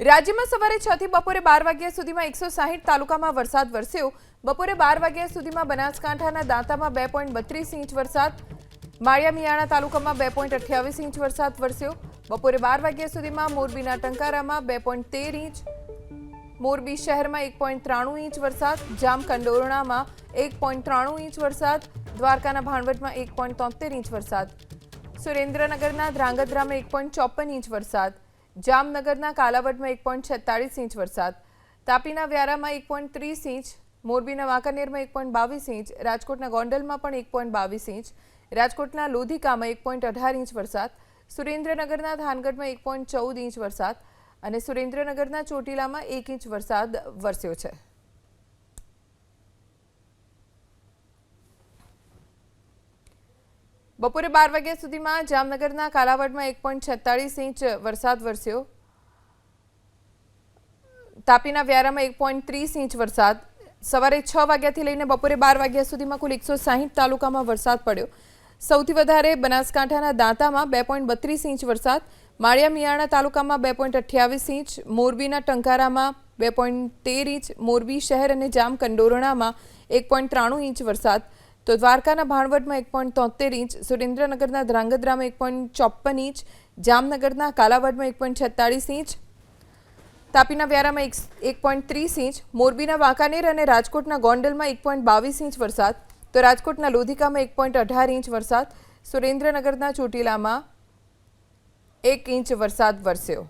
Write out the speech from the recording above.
રાજ્યમાં સવારે છ થી બપોરે બાર વાગ્યા સુધીમાં એકસો સાહીઠ તાલુકામાં વરસાદ વરસ્યો. બપોરે બાર વાગ્યા સુધીમાં બનાસકાંઠાના દાંતામાં બે પોઈન્ટ બત્રીસ ઇંચ વરસાદ માળિયા મિયાણા તાલુકામાં બે પોઈન્ટ અઠ્યાવીસ ઇંચ વરસાદ વરસ્યો. બપોરે બાર વાગ્યા સુધીમાં મોરબીના ટંકારામાં બે પોઈન્ટ તેર ઇંચ, મોરબી શહેરમાં એક પોઈન્ટ ત્રાણું ઇંચ વરસાદ જામકંડોરણામાં એક પોઈન્ટ ત્રાણું ઇંચ વરસાદ, દ્વારકાના ભાણવટમાં એક પોઈન્ટ તોતેર ઇંચ વરસાદ. સુરેન્દ્રનગરના ધ્રાંગધ્રામાં એક પોઈન્ટ ચોપન ઇંચ વરસાદ. જામનગરના કાલાવડમાં એક પોઈન્ટ છેતાળીસ ઇંચ વરસાદ, તાપીના વ્યારામાં એક પોઈન્ટ ત્રીસ ઇંચ, મોરબીના વાંકાનેરમાં એક પોઈન્ટ બાવીસ ઇંચ, રાજકોટના ગોંડલમાં પણ એક પોઈન્ટ બાવીસ ઇંચ, રાજકોટના લોધિકામાં એક પોઈન્ટ અઢાર ઇંચ વરસાદ, સુરેન્દ્રનગરના ધાનગઢમાં એક પોઈન્ટ ચૌદ ઇંચ વરસાદ અને સુરેન્દ્રનગરના ચોટીલામાં એક ઇંચ વરસાદ વરસ્યો છે. બપોરે બાર વાગ્યા સુધીમાં જામનગરના કાલાવડમાં એક પોઈન્ટ છેતાળીસ ઇંચ વરસાદ વરસ્યો. તાપીના વ્યારામાં એક પોઈન્ટ ત્રીસ ઇંચ વરસાદ. સવારે છ વાગ્યાથી લઈને બપોરે બાર વાગ્યા સુધીમાં કુલ એકસો સાહીઠ તાલુકામાં વરસાદ પડ્યો. સૌથી વધારે બનાસકાંઠાના દાંતામાં બે પોઈન્ટ બત્રીસ ઇંચ વરસાદ. માળિયા મિયાણા તાલુકામાં બે પોઈન્ટ અઠ્યાવીસ ઇંચ. મોરબીના ટંકારામાં બે પોઈન્ટ તેર ઇંચ. મોરબી શહેર અને જામ કંડોરણામાં એક પોઈન્ટ ત્રાણું ઇંચ વરસાદ. તો દ્વારકાના ભાણવડમાં એક પોઈન્ટ તોતેર ઇંચ, સુરેન્દ્રનગરના ધ્રાંગધ્રામાં એક પોઈન્ટ ચોપ્પન ઇંચ, જામનગરના કાલાવડમાં એક પોઈન્ટ છેતાળીસ ઇંચ, તાપીના વ્યારામાં એક એક પોઈન્ટ ત્રીસ ઇંચ, મોરબીના વાંકાનેર અને રાજકોટના ગોંડલમાં એક પોઈન્ટ બાવીસ ઇંચ વરસાદ. તો રાજકોટના લોધિકામાં એક પોઈન્ટ અઢાર ઇંચ વરસાદ. સુરેન્દ્રનગરના ચોટીલામાં એક ઇંચ વરસાદ વરસ્યો.